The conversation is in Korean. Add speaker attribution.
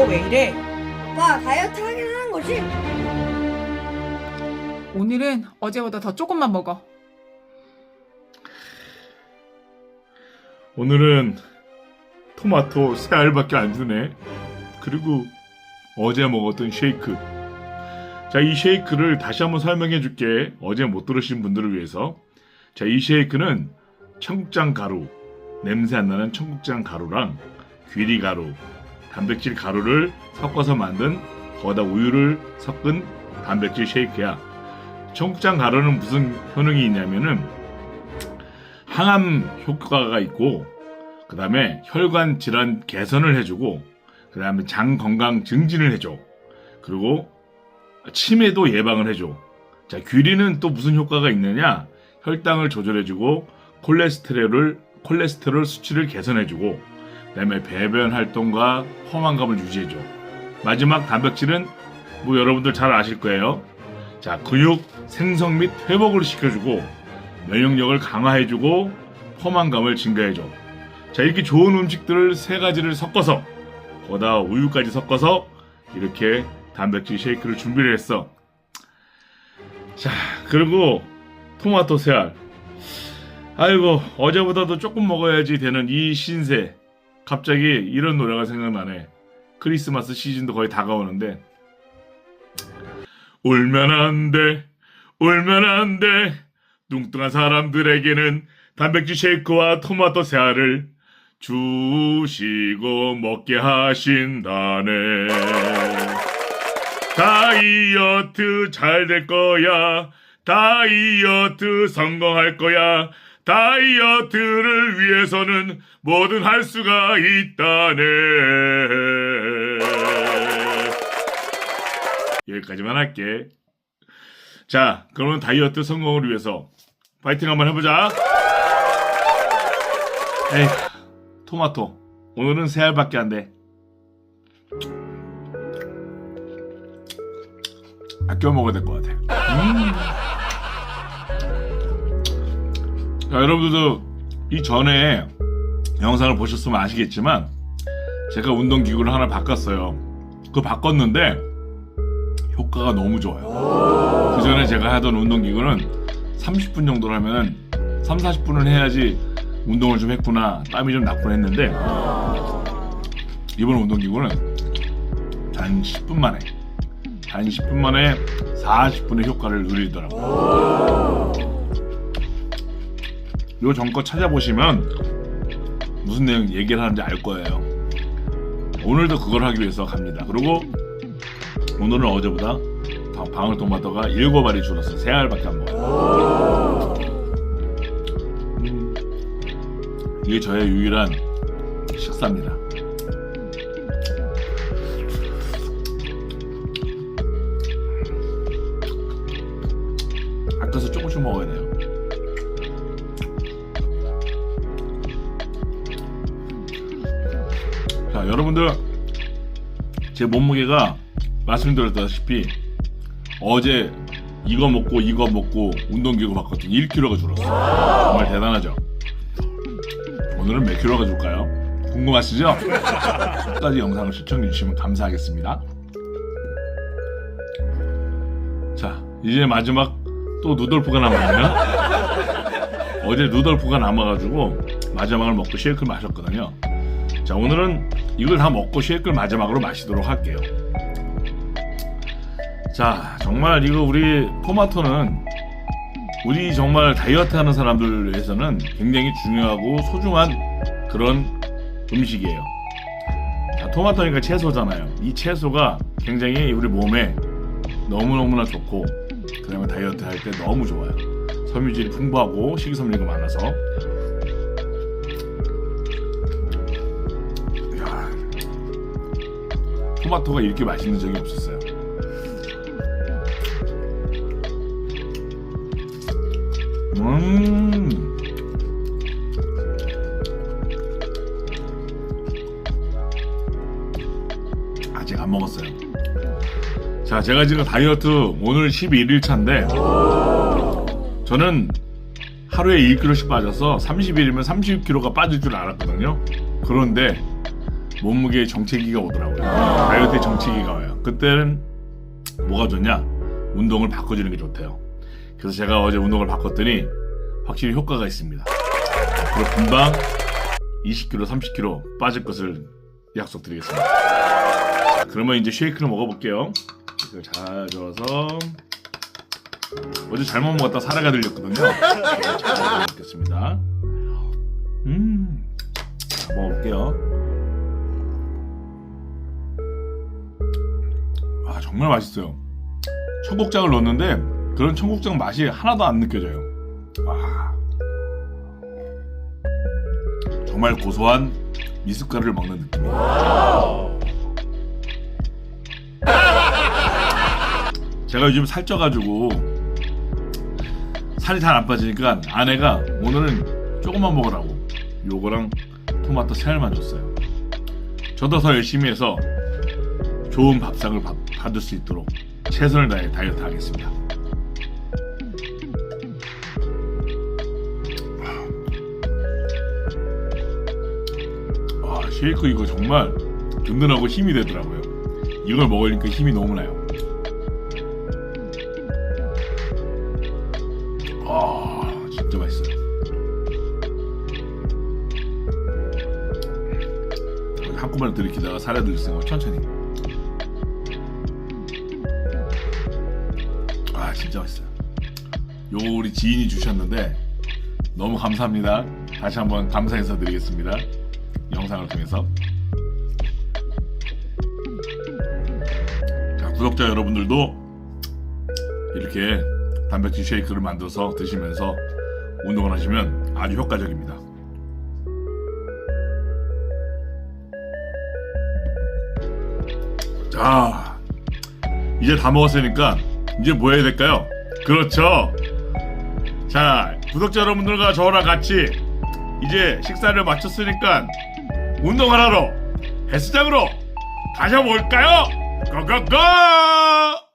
Speaker 1: 너왜 이래?
Speaker 2: 아빠 다이어트 하긴 하는 거지?
Speaker 1: 오늘은 어제보다 더 조금만 먹어.
Speaker 3: 오늘은 토마토 세 알밖에 안 주네. 그리고 어제 먹었던 쉐이크. 자, 이 쉐이크를 다시 한번 설명해 줄게. 어제 못 들으신 분들을 위해서. 자, 이 쉐이크는 청국장 가루, 냄새 안 나는 청국장 가루랑 귀리 가루, 단백질 가루를 섞어서 만든 거다 우유를 섞은 단백질 쉐이크야. 청국장 가루는 무슨 효능이 있냐면은 항암 효과가 있고 그 다음에 혈관 질환 개선을 해주고 그 다음에 장 건강 증진을 해줘. 그리고 치매도 예방을 해줘. 자 귀리는 또 무슨 효과가 있느냐? 혈당을 조절해주고 콜레스테롤을 콜레스테롤 수치를 개선해주고 그 다음에 배변 활동과 포만감을 유지해줘 마지막 단백질은 뭐 여러분들 잘 아실 거예요 자 근육 생성 및 회복을 시켜주고 면역력을 강화해주고 포만감을 증가해줘. 자 이렇게 좋은 음식들을 세 가지를 섞어서 거다 우유까지 섞어서 이렇게 단백질 쉐이크를 준비를 했어. 자 그리고 토마토 새알. 아이고 어제보다도 조금 먹어야지 되는 이 신세. 갑자기 이런 노래가 생각나네. 크리스마스 시즌도 거의 다가오는데 울면 안 돼. 울면 안 돼. 뚱뚱한 사람들에게는 단백질 쉐이크와 토마토 새알을 주시고 먹게 하신다네. 다이어트 잘 될 거야. 다이어트 성공할 거야. 다이어트를 위해서는 뭐든 할 수가 있다네. 여기까지만 할게. 자, 그러면 다이어트 성공을 위해서 파이팅 한번 해보자. 에이, 토마토. 오늘은 세 알밖에 안 돼. 아껴 먹어야 될 것 같아. 음. 자, 여러분들도 이 전에 영상을 보셨으면 아시겠지만 제가 운동기구를 하나 바꿨어요. 그 바꿨는데 효과가 너무 좋아요. 그 전에 제가 하던 운동기구는 30분 정도를 하면은 3, 40분을 해야지 운동을 좀 했구나, 땀이 좀 났구나 했는데 이번 운동기구는 단 10분 만에 단 10분 만에 40분의 효과를 누리더라고요. 요 전거 찾아보시면 무슨 내용 얘기를 하는지 알 거예요. 오늘도 그걸 하기 위해서 갑니다. 그리고 오늘은 어제보다 방- 방울토마토가 7알이 줄었어. 3알밖에 안 먹어요. 음, 이게 저의 유일한 식사입니다. 아껴서 조금씩 먹어야 돼요. 자, 여러분들 제 몸무게가 말씀드렸다시피 어제 이거 먹고 이거 먹고 운동기구 바꿨더니 1kg가 줄었어. 정말 대단하죠. 오늘은 몇 킬로가 줄까요? 궁금하시죠? 끝까지 영상을 시청해 주시면 감사하겠습니다. 자, 이제 마지막 또 누돌프가 남았네요. 어제 누돌프가 남아가지고 마지막을 먹고 쉐이크를 마셨거든요. 자, 오늘은 이걸 다 먹고 쉐이크를 마지막으로 마시도록 할게요. 자, 정말 이거 우리 토마토는 우리 정말 다이어트 하는 사람들 위해서는 굉장히 중요하고 소중한 그런 음식이에요. 자, 토마토니까 채소잖아요. 이 채소가 굉장히 우리 몸에 너무너무나 좋고, 그 다음에 다이어트 할 때 너무 좋아요. 섬유질이 풍부하고 식이섬유가 많아서. 토마토가 이렇게 맛있는 적이 없었어요. 음. 아직 안 먹었어요. 자, 제가 지금 다이어트 오늘 11일 차인데 저는 하루에 1kg씩 빠져서 30일이면 30kg가 빠질 줄 알았거든요. 그런데 몸무게 정체기가 오더라고요. 다이어트의 정체기가 와요. 그때는 뭐가 좋냐? 운동을 바꿔주는 게 좋대요. 그래서 제가 어제 운동을 바꿨더니 확실히 효과가 있습니다. 그리고 금방 20kg, 30kg 빠질 것을 약속드리겠습니다. 자, 그러면 이제 쉐이크를 먹어볼게요. 이걸 잘 저어서 어제 잘못 먹었다 사례가 들렸거든요. 네, 잘 먹겠습니다. 음, 자, 먹어볼게요. 정말 맛있어요. 청국장을 넣었는데 그런 청국장 맛이 하나도 안 느껴져요. 와. 정말 고소한 미숫가루를 먹는 느낌이에요. 제가 요즘 살쪄가지고 살이 잘 안 빠지니까 아내가 오늘은 조금만 먹으라고 요거랑 토마토 세 알만 줬어요. 저도 더 열심히 해서 좋은 밥상을 받, 받을 수 있도록 최선을 다해 다이어트 하겠습니다. 아, 쉐이크 이거 정말 든든하고 힘이 되더라고요. 이걸 먹으니까 힘이 너무 나요. 아, 진짜 맛있어요. 한꺼번에 들이키다가 살에 들있으면 천천히. 진짜 맛있어요. 요거 우리 지인이 주셨는데 너무 감사합니다. 다시 한번 감사 인사 드리겠습니다. 영상을 통해서. 자, 구독자 여러분들도 이렇게 단백질 쉐이크를 만들어서 드시면서 운동을 하시면 아주 효과적입니다. 자, 이제 다 먹었으니까 이제 뭐 해야 될까요? 그렇죠. 자, 구독자 여러분들과 저랑 같이 이제 식사를 마쳤으니까 운동을 하러 헬스장으로 가셔볼까요? 고고고!